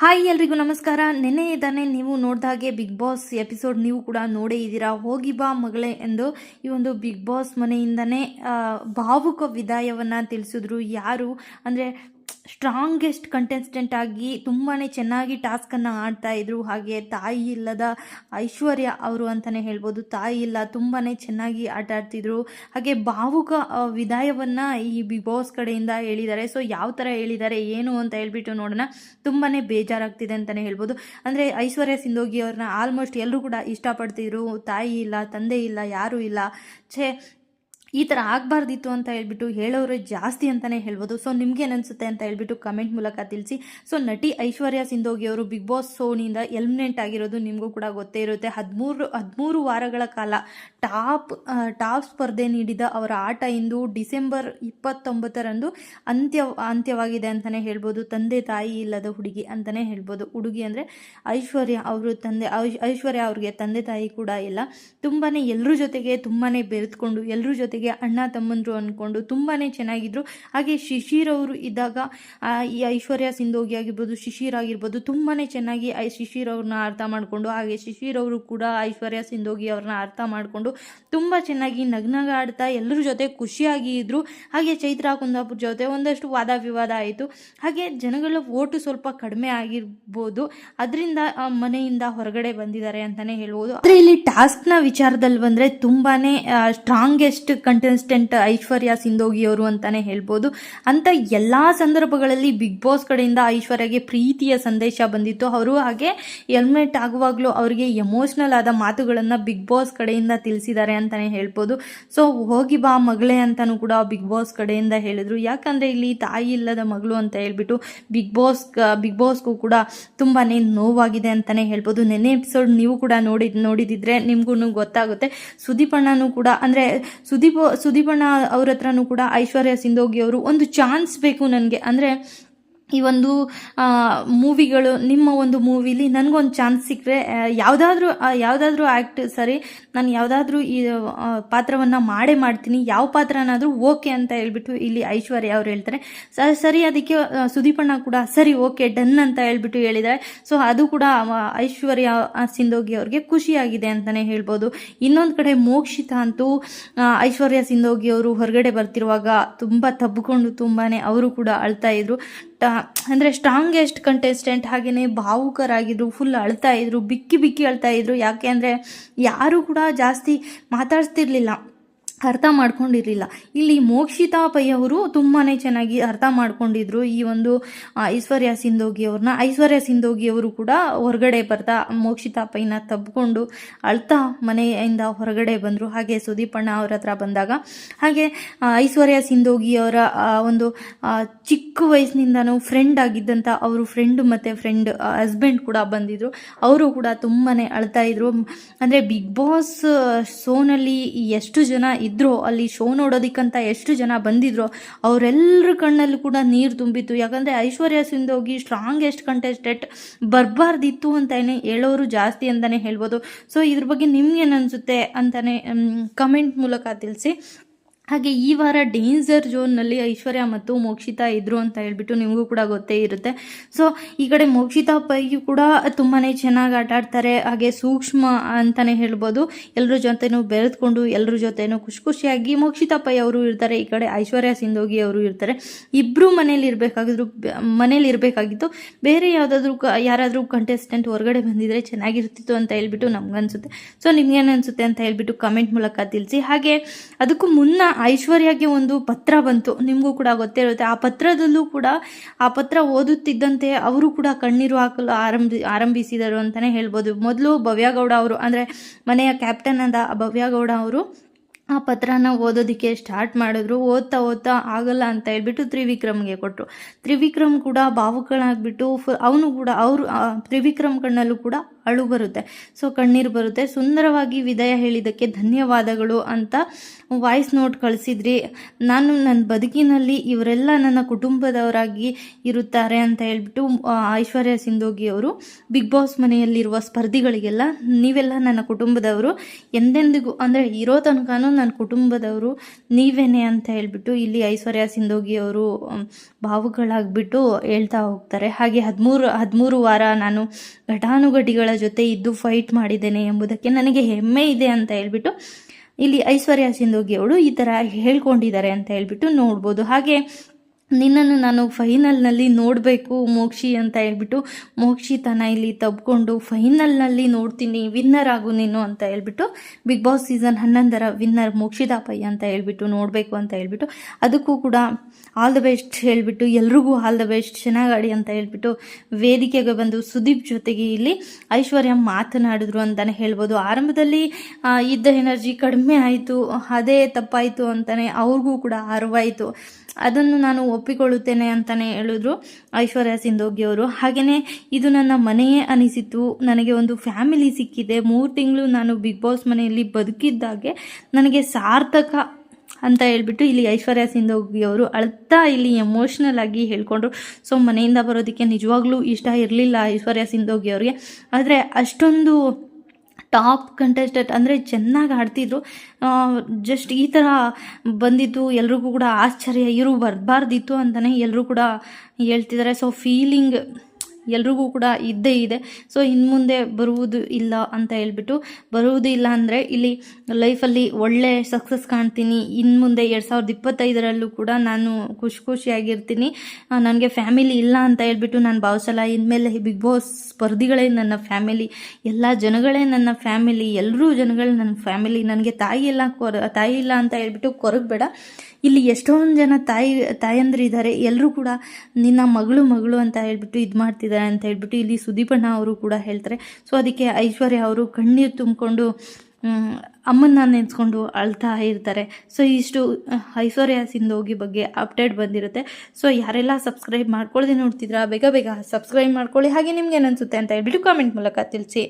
Hi ಎಲ್ರಿಗೂ ನಮಸ್ಕಾರ. ನೆನ್ನೆ ಇದ್ದಾನೆ ನೀವು ನೋಡ್ದ ಹಾಗೆ ಬಿಗ್ ಬಾಸ್ ಎಪಿಸೋಡ್ ನೀವು ಕೂಡ ನೋಡೇ ಇದ್ದೀರಾ. ಹೋಗಿ ಬಾ ಮಗಳೇ ಎಂದು ಈ ಒಂದು ಬಿಗ್ ಬಾಸ್ ಮನೆಯಿಂದನೇ ಭಾವುಕ ವಿದಾಯವನ್ನು ತಿಳಿಸಿದ್ರು. ಯಾರು ಅಂದರೆ ಸ್ಟ್ರಾಂಗೆಸ್ಟ್ ಕಂಟೆಸ್ಟೆಂಟ್ ಆಗಿ ತುಂಬಾ ಚೆನ್ನಾಗಿ ಟಾಸ್ಕನ್ನು ಆಡ್ತಾ ಇದ್ರು. ಹಾಗೆ ತಾಯಿ ಇಲ್ಲದ ಐಶ್ವರ್ಯ ಅವರು ಅಂತಲೇ ಹೇಳ್ಬೋದು. ತಾಯಿ ಇಲ್ಲ ತುಂಬಾ ಚೆನ್ನಾಗಿ ಆಟ ಆಡ್ತಿದ್ರು. ಹಾಗೆ ಭಾವುಕ ವಿದಾಯವನ್ನು ಈ ಬಿಗ್ ಬಾಸ್ ಕಡೆಯಿಂದ ಹೇಳಿದ್ದಾರೆ. ಸೊ ಯಾವ ಥರ ಹೇಳಿದ್ದಾರೆ, ಏನು ಅಂತ ಹೇಳ್ಬಿಟ್ಟು ನೋಡೋಣ. ತುಂಬಾ ಬೇಜಾರಾಗ್ತಿದೆ ಅಂತಲೇ ಹೇಳ್ಬೋದು. ಅಂದರೆ ಐಶ್ವರ್ಯ ಸಿಂಧೋಗಿ ಅವ್ರನ್ನ ಆಲ್ಮೋಸ್ಟ್ ಎಲ್ಲರೂ ಕೂಡ ಇಷ್ಟಪಡ್ತಿದ್ರು. ತಾಯಿ ಇಲ್ಲ, ತಂದೆ ಇಲ್ಲ, ಯಾರೂ ಇಲ್ಲ. ಛೇ ಈ ಥರ ಆಗಬಾರ್ದಿತ್ತು ಅಂತ ಹೇಳ್ಬಿಟ್ಟು ಹೇಳೋರು ಜಾಸ್ತಿ ಅಂತಲೇ ಹೇಳ್ಬೋದು. ಸೊ ನಿಮ್ಗೆ ಅನಿಸುತ್ತೆ ಅಂತ ಹೇಳ್ಬಿಟ್ಟು ಕಮೆಂಟ್ ಮೂಲಕ ತಿಳಿಸಿ. ಸೊ ನಟಿ ಐಶ್ವರ್ಯ ಸಿಂಧೋಗಿ ಅವರು ಬಿಗ್ ಬಾಸ್ ಸೋನಿಂದ ಎಲಿಮಿನೇಟ್ ಆಗಿರೋದು ನಿಮಗೂ ಕೂಡ ಗೊತ್ತೇ ಇರುತ್ತೆ. ಹದಿಮೂರು ಹದಿಮೂರು ವಾರಗಳ ಕಾಲ ಟಾಪ್ ಟಾಪ್ ಸ್ಪರ್ಧೆ ನೀಡಿದ ಅವರ ಆಟ ಇಂದು ಡಿಸೆಂಬರ್ ಇಪ್ಪತ್ತೊಂಬತ್ತರಂದು ಅಂತ್ಯ, ಅಂತ್ಯವಾಗಿದೆ ಅಂತಲೇ ಹೇಳ್ಬೋದು. ತಂದೆ ತಾಯಿ ಇಲ್ಲದ ಹುಡುಗಿ ಅಂತಲೇ ಹೇಳ್ಬೋದು. ಹುಡುಗಿ ಅಂದರೆ ಐಶ್ವರ್ಯ ಅವರು ತಂದೆ, ಐಶ್- ಐಶ್ವರ್ಯ ಅವ್ರಿಗೆ ತಂದೆ ತಾಯಿ ಕೂಡ ಇಲ್ಲ. ತುಂಬಾ ಎಲ್ಲರ ಜೊತೆಗೆ ತುಂಬಾ ಬೆರೆತ್ಕೊಂಡು ಎಲ್ಲರ ಜೊತೆಗೆ ಅಣ್ಣ ತಮ್ಮಂದರು ಅಂದ್ಕೊಂಡು ತುಂಬಾ ಚೆನ್ನಾಗಿದ್ರು. ಹಾಗೆ ಶಿಶಿರ್ ಅವರು ಇದ್ದಾಗ ಈ ಐಶ್ವರ್ಯ ಸಿಂಧೋಗಿ ಆಗಿರ್ಬೋದು, ಶಿಶಿರ್ ಆಗಿರ್ಬೋದು ತುಂಬಾ ಚೆನ್ನಾಗಿ ಐ, ಶಿಶಿರ್ ಅವ್ರನ್ನ ಅರ್ಥ ಮಾಡಿಕೊಂಡು, ಹಾಗೆ ಶಿಶಿರ್ ಅವರು ಕೂಡ ಐಶ್ವರ್ಯ ಸಿಂಧೋಗಿ ಅವ್ರನ್ನ ಅರ್ಥ ಮಾಡಿಕೊಂಡು ತುಂಬ ಚೆನ್ನಾಗಿ ನಗ್ನಗ ಆಡ್ತಾ ಎಲ್ಲರ ಜೊತೆ ಖುಷಿಯಾಗಿ ಇದ್ದರು ಹಾಗೆ ಚೈತ್ರ ಕುಂದಾಪುರ ಜೊತೆ ಒಂದಷ್ಟು ವಾದ ವಿವಾದ ಆಯಿತು. ಹಾಗೆ ಜನಗಳ ಓಟು ಸ್ವಲ್ಪ ಕಡಿಮೆ ಆಗಿರ್ಬೋದು. ಅದರಿಂದ ಮನೆಯಿಂದ ಹೊರಗಡೆ ಬಂದಿದ್ದಾರೆ ಅಂತಲೇ ಹೇಳ್ಬೋದು. ಆದರೆ ಇಲ್ಲಿ ಟಾಸ್ಕ್ನ ವಿಚಾರದಲ್ಲಿ ಬಂದರೆ ತುಂಬಾ ಸ್ಟ್ರಾಂಗೆಸ್ಟ್ ಕಂಟೆಸ್ಟೆಂಟ್ ಐಶ್ವರ್ಯ ಸಿಂಧೋಗಿ ಅವರು ಅಂತಾನೆ ಹೇಳ್ಬೋದು. ಅಂತ ಎಲ್ಲ ಸಂದರ್ಭಗಳಲ್ಲಿ ಬಿಗ್ ಬಾಸ್ ಕಡೆಯಿಂದ ಐಶ್ವರ್ಯಗೆ ಪ್ರೀತಿಯ ಸಂದೇಶ ಬಂದಿತ್ತು. ಅವರು ಹಾಗೆ ಹೆಲ್ಮೆಟ್ ಆಗುವಾಗಲೂ ಅವರಿಗೆ ಎಮೋಷ್ನಲ್ ಆದ ಮಾತುಗಳನ್ನು ಬಿಗ್ ಬಾಸ್ ಕಡೆಯಿಂದ ತಿಳಿಸಿದ್ದಾರೆ ಅಂತಾನೆ ಹೇಳ್ಬೋದು. ಸೊ ಹೋಗಿ ಬಾ ಮಗಳೇ ಅಂತಾನೂ ಕೂಡ ಬಿಗ್ ಬಾಸ್ ಕಡೆಯಿಂದ ಹೇಳಿದ್ರು. ಯಾಕಂದರೆ ಇಲ್ಲಿ ತಾಯಿ ಇಲ್ಲದ ಮಗಳು ಅಂತ ಹೇಳ್ಬಿಟ್ಟು ಬಿಗ್ ಬಾಸ್ ಬಿಗ್ ಬಾಸ್ಗೂ ಕೂಡ ತುಂಬಾ ನೋವಾಗಿದೆ ಅಂತಲೇ ಹೇಳ್ಬೋದು. ನೆನ್ನೆ ಎಪಿಸೋಡ್ ನೀವು ಕೂಡ ನೋಡಿ ನೋಡಿದಿದ್ರೆ ನಿಮಗೂ ಗೊತ್ತಾಗುತ್ತೆ. ಸುದೀಪ್ ಅಣ್ಣನೂ ಕೂಡ, ಅಂದರೆ ಸುದೀಪ್ ಸುದೀಪ್ ಸುದೀಪಣ್ಣ ಅವ್ರ ಹತ್ರನೂ ಕೂಡ ಐಶ್ವರ್ಯ ಸಿಂಧೋಗಿ ಅವರು ಒಂದು ಚಾನ್ಸ್ ಬೇಕು ನನಗೆ. ಅಂದರೆ ಈ ಒಂದು ಮೂವಿಗಳು, ನಿಮ್ಮ ಒಂದು ಮೂವಿಲಿ ನನಗೊಂದು ಚಾನ್ಸ್ ಸಿಕ್ಕರೆ ಯಾವುದಾದ್ರೂ ಯಾವುದಾದ್ರೂ ಆ್ಯಕ್ಟ್ ಸರಿ, ನಾನು ಯಾವುದಾದ್ರೂ ಈ ಪಾತ್ರವನ್ನು ಮಾಡೇ ಮಾಡ್ತೀನಿ, ಯಾವ ಪಾತ್ರನಾದರೂ ಓಕೆ ಅಂತ ಹೇಳ್ಬಿಟ್ಟು ಇಲ್ಲಿ ಐಶ್ವರ್ಯ ಅವರು ಹೇಳ್ತಾರೆ. ಸರಿ, ಅದಕ್ಕೆ ಸುದೀಪಣ್ಣ ಕೂಡ ಸರಿ, ಓಕೆ, ಡನ್ ಅಂತ ಹೇಳ್ಬಿಟ್ಟು ಹೇಳಿದ್ದಾರೆ ಸೊ, ಅದು ಕೂಡ ಐಶ್ವರ್ಯ ಸಿಂಧೋಗಿ ಅವ್ರಿಗೆ ಖುಷಿಯಾಗಿದೆ ಅಂತಲೇ ಹೇಳ್ಬೋದು. ಇನ್ನೊಂದು ಕಡೆ ಮೋಕ್ಷಿತ ಅಂತೂ ಐಶ್ವರ್ಯ ಸಿಂಧೋಗಿ ಅವರು ಹೊರಗಡೆ ಬರ್ತಿರುವಾಗ ತುಂಬ ತಬ್ಬಿಕೊಂಡು ತುಂಬಾ ಅವರು ಕೂಡ ಅಳ್ತಾ ಇದ್ರು. ಅಂದರೆ ಸ್ಟ್ರಾಂಗೆಸ್ಟ್ ಕಂಟೆಸ್ಟೆಂಟ್ ಹಾಗೆಯೇ ಭಾವುಕರಾಗಿದ್ದರು ಫುಲ್ ಅಳ್ತಾ ಇದ್ದರು ಬಿಕ್ಕಿ ಬಿಕ್ಕಿ ಅಳ್ತಾ ಇದ್ರು. ಯಾಕೆ ಅಂದರೆ ಯಾರೂ ಕೂಡ ಜಾಸ್ತಿ ಮಾತಾಡ್ತಿರ್ಲಿಲ್ಲ ಅರ್ಥ ಮಾಡ್ಕೊಂಡಿರಲಿಲ್ಲ. ಇಲ್ಲಿ ಮೋಕ್ಷಿತಾ ಪೈ ಅವರು ತುಂಬಾ ಚೆನ್ನಾಗಿ ಅರ್ಥ ಮಾಡ್ಕೊಂಡಿದ್ರು. ಈ ಒಂದು ಐಶ್ವರ್ಯ ಸಿಂಧೋಗಿ ಅವ್ರನ್ನ. ಐಶ್ವರ್ಯ ಸಿಂಧೋಗಿ ಅವರು ಕೂಡ ಹೊರಗಡೆ ಬರ್ತಾ ಮೋಕ್ಷಿತಾ ಪೈನ ತಬ್ಕೊಂಡು ಅಳ್ತಾ ಮನೆಯಿಂದ ಹೊರಗಡೆ ಬಂದರು. ಹಾಗೆ ಸುದೀಪಣ್ಣ ಅವ್ರ ಹತ್ರ ಬಂದಾಗ, ಹಾಗೆ ಐಶ್ವರ್ಯ ಸಿಂಧೋಗಿ ಅವರ ಒಂದು ಚಿಕ್ಕ ವಯಸ್ಸಿನಿಂದನೂ ಫ್ರೆಂಡ್ ಆಗಿದ್ದಂಥ ಅವರು ಫ್ರೆಂಡ್ ಮತ್ತು ಫ್ರೆಂಡ್ ಹಸ್ಬೆಂಡ್ ಕೂಡ ಬಂದಿದ್ರು. ಅವರು ಕೂಡ ತುಂಬಾ ಅಳ್ತಾ ಇದ್ರು. ಅಂದರೆ ಬಿಗ್ ಬಾಸ್ ಸೋನಲ್ಲಿ ಎಷ್ಟು ಜನ ಇದ್ರೋ, ಅಲ್ಲಿ ಶೋ ನೋಡೋದಕ್ಕಂತ ಎಷ್ಟು ಜನ ಬಂದಿದ್ರೋ ಅವರೆಲ್ಲರ ಕಣ್ಣಲ್ಲೂ ಕೂಡ ನೀರು ತುಂಬಿತ್ತು. ಯಾಕಂದರೆ ಐಶ್ವರ್ಯ ಸಿಂಧೋಗಿ ಸ್ಟ್ರಾಂಗೆಸ್ಟ್ ಕಂಟೆಸ್ಟೆಂಟ್ ಬರಬಾರ್ದಿತ್ತು ಅಂತಲೇ ಹೇಳೋರು ಜಾಸ್ತಿ ಅಂತಲೇ ಹೇಳ್ಬೋದು. ಸೊ ಇದ್ರ ಬಗ್ಗೆ ನಿಮ್ಗೇನು ಅನಿಸುತ್ತೆ ಅಂತಲೇ ಕಮೆಂಟ್ ಮೂಲಕ ತಿಳಿಸಿ. ಹಾಗೆ ಈ ವಾರ ಡೇಂಜರ್ ಝೋನ್ನಲ್ಲಿ ಐಶ್ವರ್ಯ ಮತ್ತು ಮೋಕ್ಷಿತಾ ಇದ್ರು ಅಂತ ಹೇಳ್ಬಿಟ್ಟು ನಿಮಗೂ ಕೂಡ ಗೊತ್ತೇ ಇರುತ್ತೆ. ಸೊ ಈ ಕಡೆ ಮೋಕ್ಷಿತಾ ಪೈಗೂ ಕೂಡ ತುಂಬಾ ಚೆನ್ನಾಗಿ ಆಟ ಆಡ್ತಾರೆ. ಹಾಗೆ ಸೂಕ್ಷ್ಮ ಅಂತಲೇ ಹೇಳ್ಬೋದು. ಎಲ್ಲರ ಜೊತೆನೂ ಬೆರೆತ್ಕೊಂಡು ಎಲ್ಲರ ಜೊತೆನೂ ಖುಷಿ ಖುಷಿಯಾಗಿ ಮೋಕ್ಷಿತಾ ಪೈ ಅವರು ಇರ್ತಾರೆ. ಈ ಕಡೆ ಐಶ್ವರ್ಯ ಸಿಂಧೋಗಿ ಅವರು ಇರ್ತಾರೆ. ಇಬ್ಬರು ಮನೇಲಿ ಇರಬೇಕಾಗಿದ್ರು, ಮನೇಲಿ ಇರಬೇಕಾಗಿತ್ತು. ಬೇರೆ ಯಾವುದಾದ್ರೂ ಯಾರಾದರೂ ಕಂಟೆಸ್ಟೆಂಟ್ ಹೊರಗಡೆ ಬಂದಿದ್ರೆ ಚೆನ್ನಾಗಿರ್ತಿತ್ತು ಅಂತ ಹೇಳ್ಬಿಟ್ಟು ನಮ್ಗನ್ಸುತ್ತೆ. ಸೊ ನಿಮ್ಗೇನು ಅನಿಸುತ್ತೆ ಅಂತ ಹೇಳ್ಬಿಟ್ಟು ಕಮೆಂಟ್ ಮೂಲಕ ತಿಳಿಸಿ. ಹಾಗೆ, ಅದಕ್ಕೂ ಮುನ್ನ ಐಶ್ವರ್ಯಗೆ ಒಂದು ಪತ್ರ ಬಂತು. ನಿಮಗೂ ಕೂಡ ಗೊತ್ತೇ ಇರುತ್ತೆ. ಆ ಪತ್ರದಲ್ಲೂ ಕೂಡ ಆ ಪತ್ರ ಓದುತ್ತಿದ್ದಂತೆ ಅವರು ಕೂಡ ಕಣ್ಣೀರು ಹಾಕಲು ಆರಂಭಿ, ಆರಂಭಿಸಿದರು ಅಂತಲೇ ಹೇಳ್ಬೋದು. ಮೊದಲು ಭವ್ಯಗೌಡ ಅವರು, ಅಂದರೆ ಮನೆಯ ಕ್ಯಾಪ್ಟನ್ ಆದ ಭವ್ಯಗೌಡ ಅವರು ಆ ಪತ್ರನ ಓದೋದಕ್ಕೆ ಸ್ಟಾರ್ಟ್ ಮಾಡಿದ್ರು, ಓದ್ತಾ ಓದ್ತಾ ಆಗಲ್ಲ ಅಂತ ಹೇಳ್ಬಿಟ್ಟು ತ್ರಿವಿಕ್ರಮ್ಗೆ ಕೊಟ್ಟರು ತ್ರಿವಿಕ್ರಮ್ ಕೂಡ ಭಾವುಕಳಾಗ್ಬಿಟ್ಟು ಫು, ಅವನು ಕೂಡ, ಅವರು ತ್ರಿವಿಕ್ರಮ್ ಕಣ್ಣಲ್ಲೂ ಕೂಡ ಅಳು ಬರುತ್ತೆ. ಸೊ, ಕಣ್ಣೀರು ಬರುತ್ತೆ. ಸುಂದರವಾಗಿ ವಿದಾಯ ಹೇಳಿದ್ದಕ್ಕೆ ಧನ್ಯವಾದಗಳು ಅಂತ ವಾಯ್ಸ್ ನೋಟ್ ಕಳಿಸಿದ್ರಿ. ನಾನು ನನ್ನ ಬದುಕಿನಲ್ಲಿ ಇವರೆಲ್ಲ ನನ್ನ ಕುಟುಂಬದವರಾಗಿ ಇರುತ್ತಾರೆ ಅಂತ ಹೇಳ್ಬಿಟ್ಟು ಐಶ್ವರ್ಯ ಸಿಂಧೋಗಿ ಅವರು ಬಿಗ್ ಬಾಸ್ ಮನೆಯಲ್ಲಿರುವ ಸ್ಪರ್ಧಿಗಳಿಗೆಲ್ಲ ನೀವೆಲ್ಲ ನನ್ನ ಕುಟುಂಬದವರು ಎಂದೆಂದಿಗೂ, ಅಂದರೆ ಇರೋ ತನಕನೂ ನನ್ನ ಕುಟುಂಬದವರು ನೀವೇನೆ ಅಂತ ಹೇಳ್ಬಿಟ್ಟು ಇಲ್ಲಿ ಐಶ್ವರ್ಯ ಸಿಂಧೋಗಿ ಅವರು ಭಾವುಗಳಾಗ್ಬಿಟ್ಟು ಹೇಳ್ತಾ ಹೋಗ್ತಾರೆ. ಹಾಗೆ ಹದಿಮೂರು ಹದಿಮೂರು ವಾರ ನಾನು ಘಟಾನುಘಟಿಗಳ ಜೊತೆ ಇದ್ದು ಫೈಟ್ ಮಾಡಿದ್ದೇನೆ ಎಂಬುದಕ್ಕೆ ನನಗೆ ಹೆಮ್ಮೆ ಇದೆ ಅಂತ ಹೇಳ್ಬಿಟ್ಟು ಇಲ್ಲಿ ಐಶ್ವರ್ಯ ಸಿಂಧೋಗಿ ಅವಳು ಈ ಥರ ಹೇಳ್ಕೊಂಡಿದ್ದಾರೆ ಅಂತ ಹೇಳ್ಬಿಟ್ಟು ನೋಡ್ಬೋದು. ಹಾಗೆ ನಿನ್ನನ್ನು ನಾನು ಫೈನಲ್ನಲ್ಲಿ ನೋಡಬೇಕು ಮೋಕ್ಷಿ ಅಂತ ಹೇಳ್ಬಿಟ್ಟು ಮೋಕ್ಷಿ ತನ ಇಲ್ಲಿ ತಬ್ಕೊಂಡು ಫೈನಲ್ನಲ್ಲಿ ನೋಡ್ತೀನಿ ವಿನ್ನರ್ ಆಗು ನೀನು ಅಂತ ಹೇಳ್ಬಿಟ್ಟು ಬಿಗ್ ಬಾಸ್ ಸೀಸನ್ ಹನ್ನೊಂದರ ವಿನ್ನರ್ ಮೋಕ್ಷಿತಾ ಪೈ ಅಂತ ಹೇಳ್ಬಿಟ್ಟು ನೋಡಬೇಕು ಅಂತ ಹೇಳ್ಬಿಟ್ಟು ಅದಕ್ಕೂ ಕೂಡ ಆಲ್ ದ ಬೆಸ್ಟ್ ಹೇಳಿಬಿಟ್ಟು ಎಲ್ರಿಗೂ ಆಲ್ ದ ಬೆಸ್ಟ್ ಚೆನ್ನಾಗಾಡಿ ಅಂತ ಹೇಳ್ಬಿಟ್ಟು ವೇದಿಕೆಗೆ ಬಂದು ಸುದೀಪ್ ಜೊತೆಗೆ ಇಲ್ಲಿ ಐಶ್ವರ್ಯ ಮಾತನಾಡಿದ್ರು ಅಂತಲೇ ಹೇಳ್ಬೋದು. ಆರಂಭದಲ್ಲಿ ಇದ್ದ ಎನರ್ಜಿ ಕಡಿಮೆ ಆಯಿತು, ಅದೇ ತಪ್ಪಾಯಿತು ಅಂತಲೇ ಅವ್ರಿಗೂ ಕೂಡ ಅರಿವಾಯಿತು ಅದನ್ನು ನಾನು ಒಪ್ಪಿಕೊಳ್ಳುತ್ತೇನೆ ಅಂತಲೇ ಹೇಳಿದ್ರು ಐಶ್ವರ್ಯ ಸಿಂಧೋಗಿ ಅವರು. ಹಾಗೆಯೇ ಇದು ನನ್ನ ಮನೆಯೇ ಅನಿಸಿತು ನನಗೆ ಒಂದು ಫ್ಯಾಮಿಲಿ ಸಿಕ್ಕಿದೆ. ಮೂರು ತಿಂಗಳು ನಾನು ಬಿಗ್ ಬಾಸ್ ಮನೆಯಲ್ಲಿ ಬದುಕಿದ್ದಾಗೆ ನನಗೆ ಸಾರ್ಥಕ ಅಂತ ಹೇಳ್ಬಿಟ್ಟು ಇಲ್ಲಿ ಐಶ್ವರ್ಯ ಸಿಂಧೋಗಿ ಅವರು ಅಳ್ತಾ ಇಲ್ಲಿ ಎಮೋಷ್ನಲ್ ಆಗಿ ಹೇಳ್ಕೊಂಡ್ರು. ಸೊ ಮನೆಯಿಂದ ಬರೋದಕ್ಕೆ ನಿಜವಾಗ್ಲೂ ಇಷ್ಟ ಇರಲಿಲ್ಲ ಐಶ್ವರ್ಯ ಸಿಂಧೋಗಿ ಅವರಿಗೆ. ಆದರೆ ಅಷ್ಟೊಂದು ಟಾಪ್ ಕಂಟೆಸ್ಟೆಂಟ್ ಅಂದರೆ ಚೆನ್ನಾಗಿ ಆಡ್ತಿದ್ರು. ಜಸ್ಟ್ ಈ ಥರ ಬಂದಿದ್ದು ಎಲ್ರಿಗೂ ಕೂಡ ಆಶ್ಚರ್ಯ ಇವರು ಬರಬಾರ್ದಿತ್ತು ಅಂತಲೇ ಎಲ್ಲರೂ ಕೂಡ ಹೇಳ್ತಿದ್ದಾರೆ. ಸೊ ಫೀಲಿಂಗ್ ಎಲ್ರಿಗೂ ಕೂಡ ಇದ್ದೇ ಇದೆ. ಸೊ ಇನ್ನು ಮುಂದೆ ಬರುವುದು ಇಲ್ಲ ಅಂತ ಹೇಳ್ಬಿಟ್ಟು, ಬರುವುದು ಇಲ್ಲ ಅಂದರೆ ಇಲ್ಲಿ ಲೈಫಲ್ಲಿ ಒಳ್ಳೆ ಸಕ್ಸಸ್ ಕಾಣ್ತೀನಿ. ಇನ್ನು ಮುಂದೆ ಎರಡು ಸಾವಿರದ ಇಪ್ಪತ್ತೈದರಲ್ಲೂ ಕೂಡ ನಾನು ಖುಷಿ ಖುಷಿಯಾಗಿರ್ತೀನಿ. ನನಗೆ ಫ್ಯಾಮಿಲಿ ಇಲ್ಲ ಅಂತ ಹೇಳ್ಬಿಟ್ಟು ನಾನು ಭಾವಿಸಲ್ಲ. ಇನ್ಮೇಲೆ ಬಿಗ್ ಬಾಸ್ ಸ್ಪರ್ಧಿಗಳೇ ನನ್ನ ಫ್ಯಾಮಿಲಿ ಎಲ್ಲ ಜನಗಳೇ ನನ್ನ ಫ್ಯಾಮಿಲಿ ಎಲ್ಲರೂ ಜನಗಳು ನನ್ನ ಫ್ಯಾಮಿಲಿ ನನಗೆ ತಾಯಿ ಇಲ್ಲ, ಕೊರ, ತಾಯಿ ಇಲ್ಲ ಅಂತ ಹೇಳ್ಬಿಟ್ಟು ಕೊರಗಬೇಡ ಇಲ್ಲಿ ಎಷ್ಟೊಂದು ಜನ ತಾಯಿ ತಾಯಂದಿರು ಇದ್ದಾರೆ ಎಲ್ಲರೂ ಕೂಡ ನಿನ್ನ ಮಗಳು ಮಗಳು ಅಂತ ಹೇಳ್ಬಿಟ್ಟು ಇದು ಮಾಡ್ತಿದ್ದಾರೆ. ಅಂತ ಹೇಳ್ಬಿಟ್ಟು ಇಲ್ಲಿ ಸುದೀಪಣ್ಣ ಅವರು ಕೂಡ ಹೇಳ್ತಾರೆ. ಸೊ ಅದಕ್ಕೆ ಐಶ್ವರ್ಯ ಅವರು ಕಣ್ಣೀರು ತುಂಬಿಕೊಂಡು ಅಮ್ಮನ್ನ ನೆನೆಸ್ಕೊಂಡು ಅಳ್ತಾ ಇರ್ತಾರೆ. ಸೊ ಇಷ್ಟು ಐಶ್ವರ್ಯ ಸಿಂಧೋಗಿ ಬಗ್ಗೆ ಅಪ್ಡೇಟ್ ಬಂದಿರುತ್ತೆ. ಸೊ ಯಾರೆಲ್ಲ ಸಬ್ಸ್ಕ್ರೈಬ್ ಮಾಡ್ಕೊಳ್ಳದೆ ನೋಡ್ತಿದ್ರಾ, ಬೇಗ ಬೇಗ ಸಬ್ಸ್ಕ್ರೈಬ್ ಮಾಡ್ಕೊಳ್ಳಿ. ಹಾಗೆ ನಿಮ್ಗೆ ಅನಿಸುತ್ತೆ ಅಂತ ಹೇಳ್ಬಿಟ್ಟು ಕಾಮೆಂಟ್ ಮೂಲಕ ತಿಳಿಸಿ.